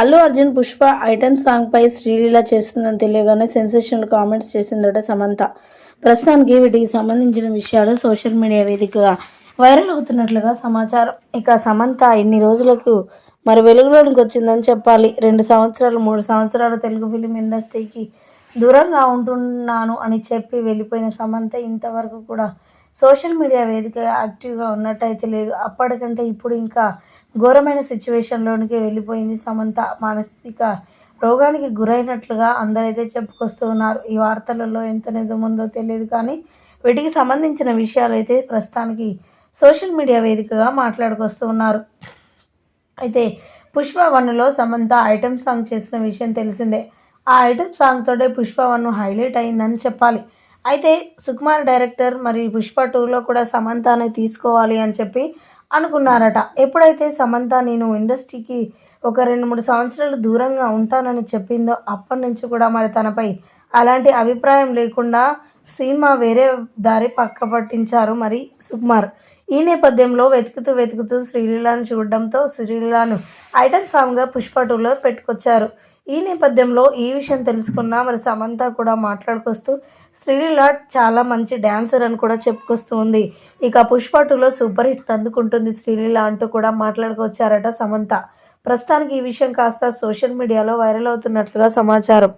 Allu Arjun Pushpa item song పై శ్రీలీల చేస్తుందని తెలియగానే సెన్సేషనల్ కామెంట్స్ చేసిందట సమంత. ప్రస్తుతానికి వీటికి సంబంధించిన విషయాలు సోషల్ మీడియా వేదికగా వైరల్ అవుతున్నట్లుగా సమాచారం. ఇక సమంత ఇన్ని రోజులకు మరి వెలుగులోనికి వచ్చిందని చెప్పాలి. రెండు సంవత్సరాలు మూడు సంవత్సరాలు తెలుగు ఫిలిం ఇండస్ట్రీకి దూరంగా ఉంటున్నాను అని చెప్పి వెళ్ళిపోయిన సమంత ఇంతవరకు కూడా సోషల్ మీడియా వేదిక యాక్టివ్గా ఉన్నట్టయితే లేదు. అప్పటికంటే ఇప్పుడు ఇంకా ఘోరమైన సిచ్యువేషన్లోనికి వెళ్ళిపోయింది సమంత. మానసిక రోగానికి గురైనట్లుగా అందరైతే చెప్పుకొస్తూ ఉన్నారు ఈ వార్తలలో ఎంత నిజముందో తెలియదు కానీ వీటికి సంబంధించిన విషయాలు అయితే ప్రస్తుతానికి సోషల్ మీడియా వేదికగా మాట్లాడుకొస్తూ ఉన్నారు అయితే పుష్ప వన్లో సమంత ఐటమ్ సాంగ్ చేసిన విషయం తెలిసిందే. ఆ ఐటమ్ సాంగ్తోటే పుష్ప వన్ హైలైట్ అయిందని చెప్పాలి. అయితే సుకుమార్ డైరెక్టర్ మరి పుష్ప టూలో కూడా సమంతానే తీసుకోవాలి అని చెప్పి అనుకున్నారట. ఎప్పుడైతే సమంత నేను ఇండస్ట్రీకి ఒక రెండు మూడు సంవత్సరాలు దూరంగా ఉంటానని చెప్పిందో అప్పటి నుంచి కూడా మరి తనపై అలాంటి అభిప్రాయం లేకుండా సినిమా వేరే దారి పక్క పట్టించారు మరి సుకుమార్. ఈ నేపథ్యంలో వెతుకుతూ వెతుకుతూ శ్రీలీలను చూడడంతో శ్రీలీలను ఐటమ్ సాంగ్గా పుష్ప టూలో పెట్టుకొచ్చారు. ఈ నేపథ్యంలో ఈ విషయం తెలుసుకున్న మరి సమంత కూడా మాట్లాడుకొస్తూ శ్రీలీల చాలా మంచి డ్యాన్సర్ అని కూడా చెప్పుకొస్తూ ఉంది. ఇక పుష్ప టూలో సూపర్ హిట్ అందుకుంటుంది శ్రీలీల అంటూ కూడా మాట్లాడుకొచ్చారట సమంత. ప్రస్తుతానికి ఈ విషయం కాస్త సోషల్ మీడియాలో వైరల్ అవుతున్నట్లుగా సమాచారం.